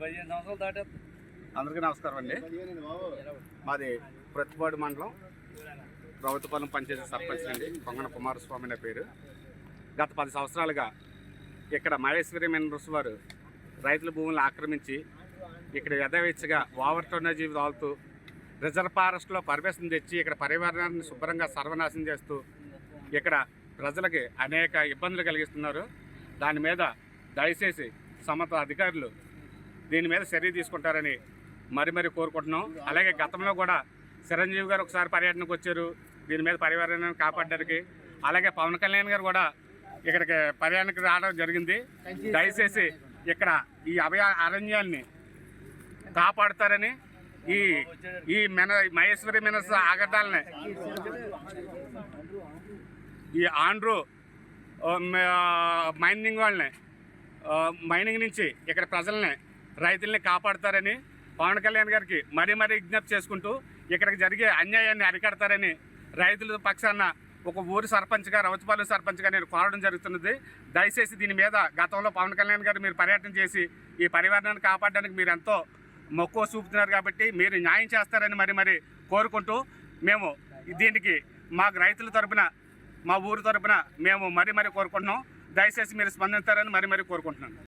పదిహేను అందరికీ నమస్కారం అండి. మాది ప్రతిపాడు మండలం. ప్రభుత్వపాలెం పంచాయతీ సర్పంచ్ అండి. కొంగన కుమారస్వామి అనే పేరు. గత పది సంవత్సరాలుగా ఇక్కడ మహేశ్వరి మినరల్స్ వారు రైతుల భూములను ఆక్రమించి ఇక్కడ యథావేచ్ఛగా ఓవర్ టోనేజీ వాళ్తూ రిజర్వ్ ఫారెస్ట్లో పర్మిషన్ తెచ్చి ఇక్కడ పర్యావరణాన్ని శుభ్రంగా సర్వనాశనం చేస్తూ ఇక్కడ ప్రజలకి అనేక ఇబ్బందులు కలిగిస్తున్నారు. దాని మీద దయచేసి సమత అధికారులు దీని మీద చర్య తీసుకుంటారని మరి మరి కోరుకుంటున్నాం. అలాగే గతంలో కూడా చిరంజీవి గారు ఒకసారి పర్యటనకు వచ్చారు. దీని మీద పర్యావరణాన్ని కాపాడడానికి. అలాగే పవన్ కళ్యాణ్ గారు కూడా ఇక్కడికి పర్యాటనకు రావడం జరిగింది. దయచేసి ఇక్కడ ఈ అభయ అరణ్యాన్ని కాపాడతారని ఈ ఈ మెన మహేశ్వరి మెనస్ ఆగడాలని ఈ ఆండ్రూ మైనింగ్ వాళ్ళని మైనింగ్ నుంచి ఇక్కడ ప్రజల్ని రైతుల్ని కాపాడతారని పవన్ కళ్యాణ్ గారికి మరీ మరీ విజ్ఞప్తి చేసుకుంటూ ఇక్కడికి జరిగే అన్యాయాన్ని అరికడతారని రైతుల పక్షాన ఒక ఊరి సర్పంచ్గా రవతిపాలెం సర్పంచ్గా నేను కోరడం జరుగుతున్నది. దయచేసి దీని మీద గతంలో పవన్ కళ్యాణ్ గారు మీరు పర్యటన చేసి ఈ పర్యావరణాన్ని కాపాడడానికి మీరు ఎంతో మక్కువ చూపుతున్నారు కాబట్టి మీరు న్యాయం చేస్తారని మరి మరి కోరుకుంటూ మేము దీనికి మాకు రైతుల తరపున మా ఊరు తరపున మేము మరీ మరీ కోరుకుంటున్నాం. దయచేసి మీరు స్పందిస్తారని మరీ మరీ కోరుకుంటున్నాను